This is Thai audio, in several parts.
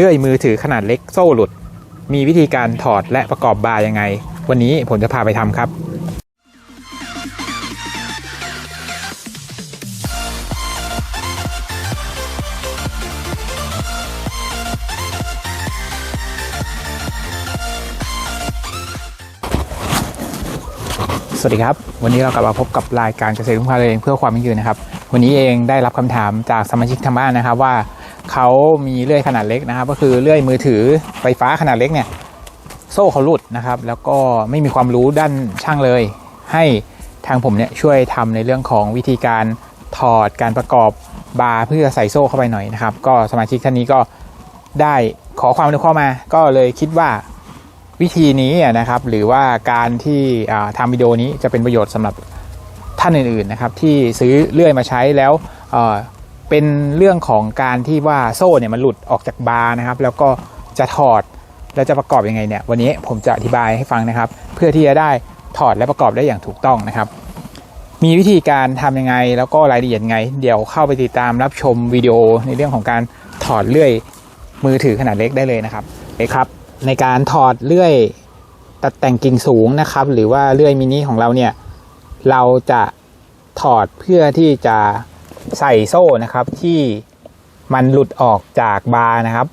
เลื่อยมือถือขนาดเล็กโซ่หลุด มีวิธีการถอดและประกอบบาร์ยังไง วันนี้ผมจะพาไปทำครับ สวัสดีครับ วันนี้เรากลับมาพบกับรายการเกษตรรุ่งพาเองเพื่อความยั่งยืนนะครับ วันนี้เองได้รับคำถามจากสมาชิกทางบ้านนะครับว่า เขามีเลื่อยขนาดเล็กนะครับ ก็คือเลื่อยมือถือไฟฟ้าขนาดเล็กเนี่ยโซ่เขาหลุดนะครับ แล้วก็ไม่มีความรู้ด้านช่างเลย ให้ทางผมเนี่ยช่วยทำในเรื่องของวิธีการถอดการประกอบบาร์เพื่อใส่โซ่เข้าไปหน่อยนะครับ ก็สมาชิกท่านนี้ก็ได้ขอความอนุเคราะห์มา ก็เลยคิดว่าวิธีนี้นะครับ หรือว่าการที่อ่าทำวิดีโอนี้จะเป็นประโยชน์สำหรับท่านอื่นๆนะครับ ที่ซื้อเลื่อยมาใช้แล้ว เป็นเรื่องของการที่ว่าโซ่เนี่ยมันหลุดออกจากบาร์นะครับ แล้วก็จะถอดแล้วจะประกอบยังไงเนี่ยวันนี้ผมจะอธิบายให้ฟังนะครับ เพื่อที่จะได้ถอดและประกอบได้อย่างถูกต้องนะครับ มีวิธีการทำยังไง แล้วก็รายละเอียดไง เดี๋ยวเข้าไปติดตามรับชมวิดีโอในเรื่องของการถอดเลื่อยมือถือขนาดเล็กได้เลยนะครับเอครับ ในการถอดเลื่อยตัดแต่งกิ่งสูงนะครับ หรือว่าเลื่อยมินิของเราเนี่ยเราจะถอดเพื่อที่จะ ใส่โซ่นะครับที่มันหลุดออกจากบาร์นะครับ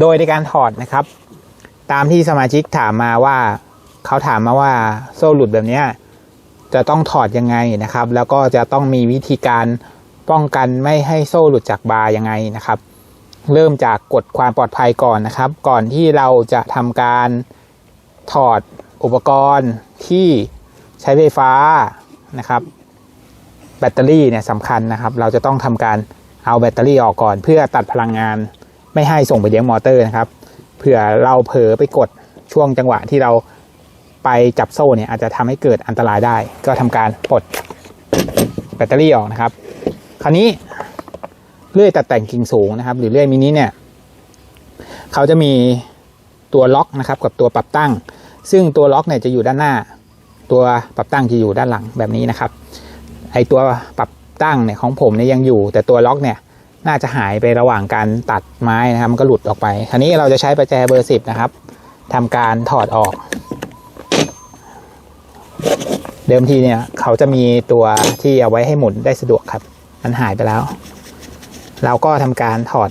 โดยในการถอดนะครับ ตามที่สมาชิกถามมาว่าเขาถามมาว่าโซ่หลุดแบบนี้จะต้องถอดยังไงนะครับ แล้วก็จะต้องมีวิธีการป้องกันไม่ให้โซ่หลุดจากบาร์ยังไงนะครับ เริ่มจากกฎความปลอดภัยก่อนนะครับ ก่อนที่เราจะทำการถอดอุปกรณ์ที่ใช้ไฟฟ้านะครับ แบตเตอรี่เนี่ยสำคัญนะครับ เราจะต้องทำการเอาแบตเตอรี่ออกก่อน เพื่อตัดพลังงานไม่ให้ส่งไปเลี้ยงมอเตอร์นะครับเผื่อเราเผลอไปกดช่วงจังหวะที่เราไปจับโซ่เนี่ยอาจจะทำให้เกิดอันตรายได้ ก็ทำการปลดแบตเตอรี่ออกนะครับ คราวนี้เลื่อยตัดแต่งกิ่งสูงนะครับ หรือเลื่อยมินิเนี่ยเขาจะมีตัวล็อกนะครับกับตัวปรับตั้ง ซึ่งตัวล็อกเนี่ยจะอยู่ด้านหน้า ตัวปรับตั้งจะอยู่ด้านหลังแบบนี้นะครับ ไอตัวปรับตั้งเนี่ยของผมเนี่ยยังอยู่ แต่ตัวล็อกเนี่ยน่าจะหายไประหว่างการตัดไม้นะครับมันก็หลุดออกไปคราวนี้เราจะใช้ประแจเบอร์สิบนะครับทำการถอดออก เดิมทีเนี่ยเขาจะมีตัวที่เอาไว้ให้หมุนได้สะดวกครับ มันหายไปแล้ว เราก็ทำการถอด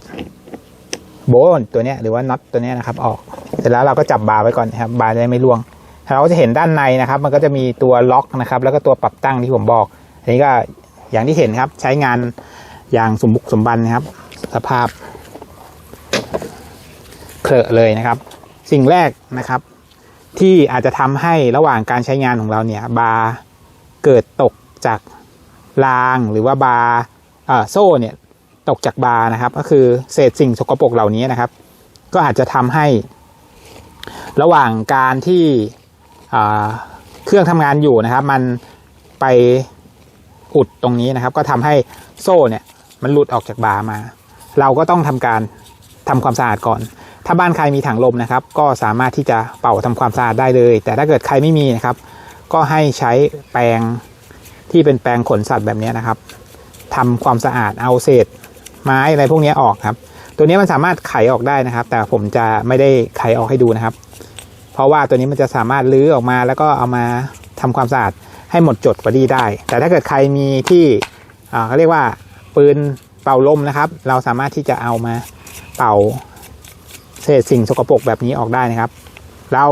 โบนตัวเนี้ยหรือว่าน็อตตัวเนี้ยนะครับออก เสร็จแล้วเราก็จับบาร์ไว้ก่อนนะครับบาร์จะได้ไม่ร่วง เราก็จะเห็นด้านในนะครับ มันก็จะมีตัวล็อกนะครับ แล้วก็ตัวปรับตั้งที่ผมบอก อันนี้ก็อย่างที่เห็นครับใช้งานอย่างสมบุกสมบันนะครับ สภาพเคลอะเลยนะครับ สิ่งแรกนะครับ ที่อาจจะทำให้ระหว่างการใช้งานของเราเนี่ย บาร์เกิดตกจากรางหรือว่าบาร์โซ่เนี่ยตกจากบาร์นะครับ ก็คือเศษสิ่งสกปรกเหล่านี้นะครับ ก็อาจจะทำให้ ระหว่างการที่เครื่องทำงานอยู่นะครับ มันไป อุดตรงนี้นะครับ ก็ทำให้โซ่เนี่ยมันหลุดออกจากบาร์มา เราก็ต้องทำการทำความสะอาดก่อน ถ้าบ้านใครมีถังลมนะครับ ก็สามารถที่จะเป่าทำความสะอาดได้เลย แต่ถ้าเกิดใครไม่มีนะครับ ก็ให้ใช้แปรงที่เป็นแปรงขนสัตว์แบบนี้นะครับทำความสะอาดเอาเศษไม้อะไรพวกนี้ออกครับ ตัวนี้มันสามารถไขออกได้นะครับ แต่ผมจะไม่ได้ไขออกให้ดูนะครับ เพราะว่าตัวนี้มันจะสามารถลื้อออกมาแล้วก็เอามาทำความสะอาด ให้หมดจดพอดีได้ แต่ถ้าเกิดใครมีที่เขาเรียกว่าปืนเป่าลมนะครับ เราสามารถที่จะเอามาเป่าเศษสิ่งสกปรกแบบนี้ออกได้นะครับ เรา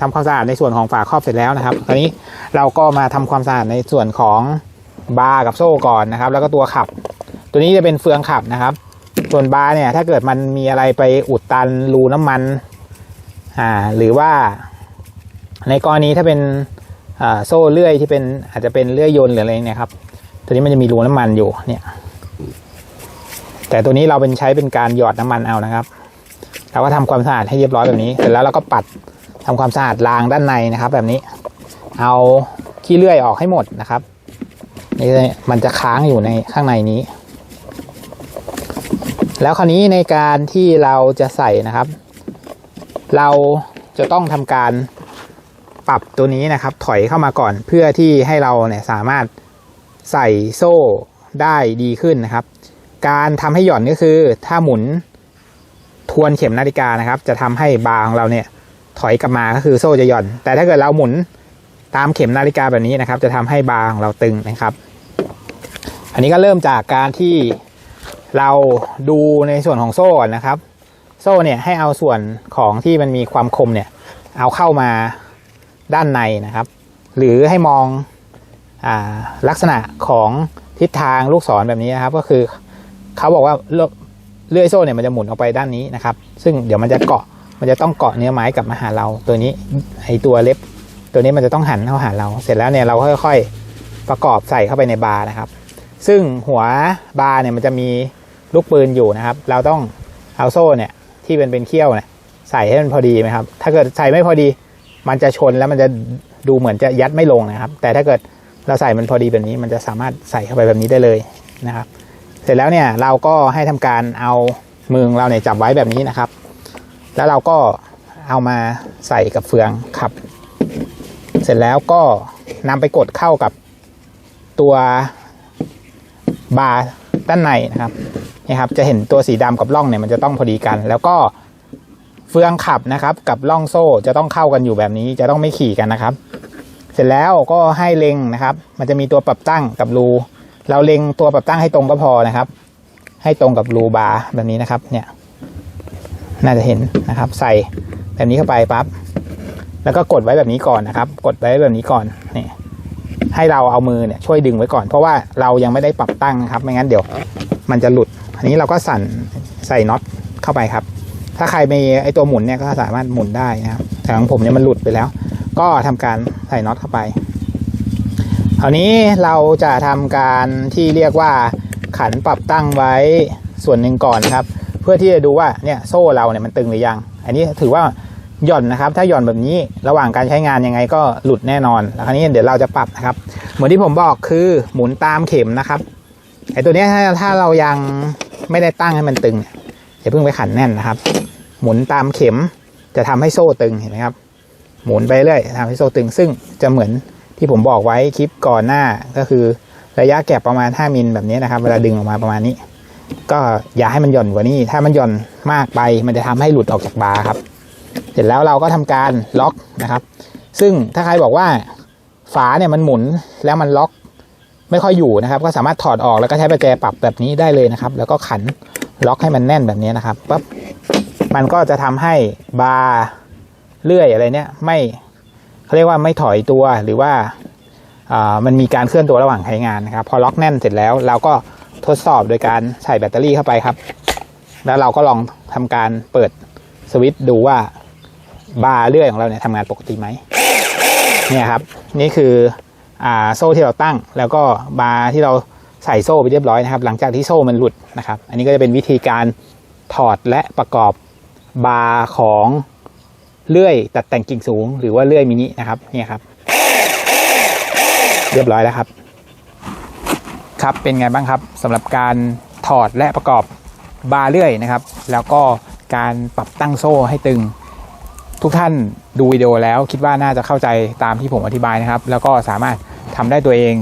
ทำความสะอาดในส่วนของฝาครอบเสร็จแล้วนะครับตอนนี้เราก็มาทำความสะอาดในส่วนของบาร์กับโซ่ก่อนนะครับ แล้วก็ตัวขับ ตัวนี้จะเป็นเฟืองขับนะครับ ส่วนบาร์เนี่ยถ้าเกิดมันมีอะไรไปอุดตันรูน้ำมันอ่าหรือว่าในกรณีถ้าเป็น โซ่เลื่อยที่เป็นอาจจะเป็นเลื่อยยนต์หรืออะไรเนี่ยครับตัวนี้มันจะมีรูน้ำมันอยู่เนี่ย แต่ตัวนี้เราเป็นใช้เป็นการหยอดน้ำมันเอานะครับ เราก็ทำความสะอาดให้เรียบร้อยแบบนี้ เสร็จแล้วเราก็ปัดทำความสะอาดรางด้านในนะครับ แบบนี้ เอาขี้เลื่อยออกให้หมดนะครับนี่มันจะค้างอยู่ในข้างในนี้ แล้วคราวนี้ในการที่เราจะใส่นะครับ เราจะต้องทำการ ปรับตัวนี้นะครับถอยเข้ามาก่อนเพื่อที่ให้เราเนี่ยสามารถใส่โซ่ได้ดีขึ้นนะครับ การทำให้หย่อนก็คือถ้าหมุนทวนเข็มนาฬิกานะครับ จะทำให้บาร์ของเราเนี่ยถอยกลับมาก็คือโซ่จะหย่อน แต่ถ้าเกิดเราหมุนตามเข็มนาฬิกาแบบนี้นะครับ จะทำให้บาร์ของเราตึงนะครับ อันนี้ก็เริ่มจากการที่เราดูในส่วนของโซ่นะครับ โซ่เนี่ยให้เอาส่วนของที่มันมีความคมเนี่ย เอาเข้ามา ด้านในนะครับ หรือให้มองอลักษณะของทิศทางลูกศรแบบนี้นะครับ ก็คือเขาบอกว่าเลื่อยโซ่เนี่ยมันจะหมุนออกไปด้านนี้นะครับ ซึ่งเดี๋ยวมันจะเกาะมันจะต้องเกาะเนื้อไม้กลับมาหาเราตัวนี้ไอตัวเล็บ ตัวนี้มันจะต้องหันเข้าหาเรา เสร็จแล้วเนี่ยเราก็ค่อย ๆ ประกอบใส่เข้าไปในบาร์นะครับ ซึ่งหัวบาร์เนี่ยมันจะมีลูกปืนอยู่นะครับ เราต้องเอาโซ่เนี่ยที่เป็นเป็นเขี้ยวเนี่ยใส่ให้มันพอดีไหมครับ ถ้าเกิดใส่ไม่พอดี มันจะชนแล้วมันจะดูเหมือนจะยัดไม่ลงนะครับ แต่ถ้าเกิดเราใส่มันพอดีแบบนี้ มันจะสามารถใส่เข้าไปแบบนี้ได้เลยนะครับ เสร็จแล้วเนี่ยเราก็ให้ทำการเอามือของเราเนี่ยจับไว้แบบนี้นะครับ แล้วเราก็เอามาใส่กับเฟืองขับ เสร็จแล้วก็นำไปกดเข้ากับตัวบาร์ด้านในนะครับนี่ครับจะเห็นตัวสีดำกับร่องเนี่ยมันจะต้องพอดีกัน แล้วก็ เฟืองขับนะครับกับร่องโซ่จะต้องเข้ากันอยู่แบบนี้จะต้องไม่ขี่กันนะครับ เสร็จแล้วก็ให้เล็งนะครับ มันจะมีตัวปรับตั้งกับรูเราเล็งตัวปรับตั้งให้ตรงก็พอนะครับ ให้ตรงกับรูบาร์แบบนี้นะครับ เนี่ย น่าจะเห็นนะครับ ใส่แบบนี้เข้าไปปั๊บแล้วก็กดไว้แบบนี้ก่อนนะครับ กดไว้แบบนี้ก่อนนี่ให้เราเอามือเนี่ยช่วยดึงไว้ก่อน เพราะว่าเรายังไม่ได้ปรับตั้งนะครับ ไม่งั้นเดี๋ยว มันจะหลุด อันนี้เราก็สั่นใส่น็อตเข้าไปครับ ถ้าใครมีไอตัวหมุนเนี่ยก็สามารถหมุนได้นะครับแต่ของผมเนี่ยมันหลุดไปแล้ว ก็ทำการใส่น็อตเข้าไปคราวนี้เราจะทำการที่เรียกว่าขันปรับตั้งไว้ส่วนหนึ่งก่อนครับ เพื่อที่จะดูว่าเนี่ยโซ่เราเนี่ยมันตึงหรือยัง อันนี้ถือว่าหย่อนนะครับ ถ้าหย่อนแบบนี้ระหว่างการใช้งานยังไงก็หลุดแน่นอนแล้วคราวนี้เดี๋ยวเราจะปรับนะครับ เหมือนที่ผมบอกคือหมุนตามเข็มนะครับไอตัวเนี้ยถ้าถ้าเรายังไม่ได้ตั้งให้มันตึงเนี่ยอย่าเพิ่งไปขันแน่นนะครับ หมุนตามเข็มจะทำให้โซ่ตึงเห็นไหมครับ หมุนไปเรื่อยทำให้โซ่ตึง ซึ่งจะเหมือนที่ผมบอกไว้คลิปก่อนหน้าก็คือระยะแก็บประมาณ 5 มิลแบบนี้นะครับ เวลาดึงออกมาประมาณนี้ ก็อย่าให้มันหย่อนกว่านี้ ถ้ามันหย่อนมากไปมันจะทำให้หลุดออกจากบาร์ครับ เสร็จแล้วเราก็ทำการล็อกนะครับ ซึ่งถ้าใครบอกว่าฝาเนี่ยมันหมุนแล้วมันล็อกไม่ค่อยอยู่นะครับ ก็สามารถถอดออกแล้วก็ใช้ประแจปรับแบบนี้ได้เลยนะครับ แล้วก็ขันล็อกให้มันแน่นแบบนี้นะครับปั๊บ มันก็จะทำให้บาร์เลื่อยอะไรเนี่ยไม่เขาเรียกว่าไม่ถอยตัวหรือว่าามันมีการเคลื่อนตัวระหว่างใช้งานนะครับ พอล็อกแน่นเสร็จแล้วเราก็ทดสอบโดยการใส่แบตเตอรี่เข้าไปครับ แล้วเราก็ลองทำการเปิดสวิตช์ดูว่าบาร์เลื่อยของเราเนี่ยทำงานปกติไหมเนี่ยครับนี่คืออ่าโซ่ที่เราตั้ง แล้วก็บาร์ที่เราใส่โซ่ไปเรียบร้อยนะครับ หลังจากที่โซ่มันหลุดนะครับ อันนี้ก็จะเป็นวิธีการถอดและประกอบ บาร์ของเลื่อยตัดแต่งกิ่งสูง หรือว่าเลื่อยมินินะครับเนี่ยครับ เรียบร้อยแล้วครับ ครับเป็นไงบ้างครับสำหรับการถอดและประกอบบาร์เลื่อยนะครับ แล้วก็การปรับตั้งโซ่ให้ตึง ทุกท่านดูวิดีโอแล้วคิดว่าน่าจะเข้าใจตามที่ผมอธิบายนะครับ แล้วก็สามารถทำได้ตัวเอง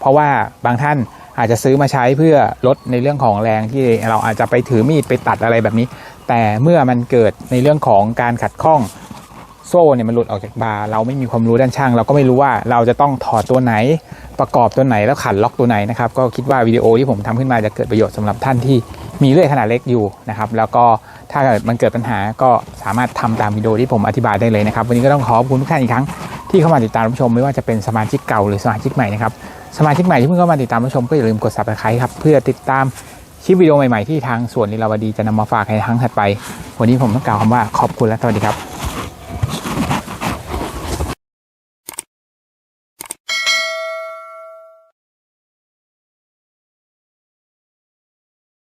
เพราะว่าบางท่านอาจจะซื้อมาใช้เพื่อลดในเรื่องของแรงที่เราอาจจะไปถือมีดไปตัดอะไรแบบนี้ แต่เมื่อมันเกิดในเรื่องของการขัดข้องโซ่เนี่ยมันหลุดออกจากบาร์เราไม่มีความรู้ด้านช่าง เราก็ไม่รู้ว่าเราจะต้องถอดตัวไหน ประกอบตัวไหนแล้วขันล็อกตัวไหนนะครับ ก็คิดว่าวิดีโอที่ผมทำขึ้นมาจะเกิดประโยชน์สำหรับท่านที่มีเลื่อยขนาดเล็กอยู่นะครับ แล้วก็ถ้าเกิดมันเกิดปัญหาก็สามารถทำตามวิดีโอที่ผมอธิบายได้เลยนะครับ วันนี้ก็ต้องขอขอบคุณทุกท่านอีกครั้งที่เข้ามาติดตามรับชมไม่ว่าจะเป็นสมาชิกเก่าหรือสมาชิกใหม่นะครับสมาชิกใหม่ที่เพิ่งเข้ามาติดตามรับชมก็อย่าลืมกด subscribe ครับเพื่อติดตาม คลิปวิดีโอใหม่ ๆ ที่ทางส่วนลีลาวดีจะนำมาฝากในครั้งถัดไป วันนี้ผมต้องกล่าวคำว่าขอบคุณและสวัสดีครับ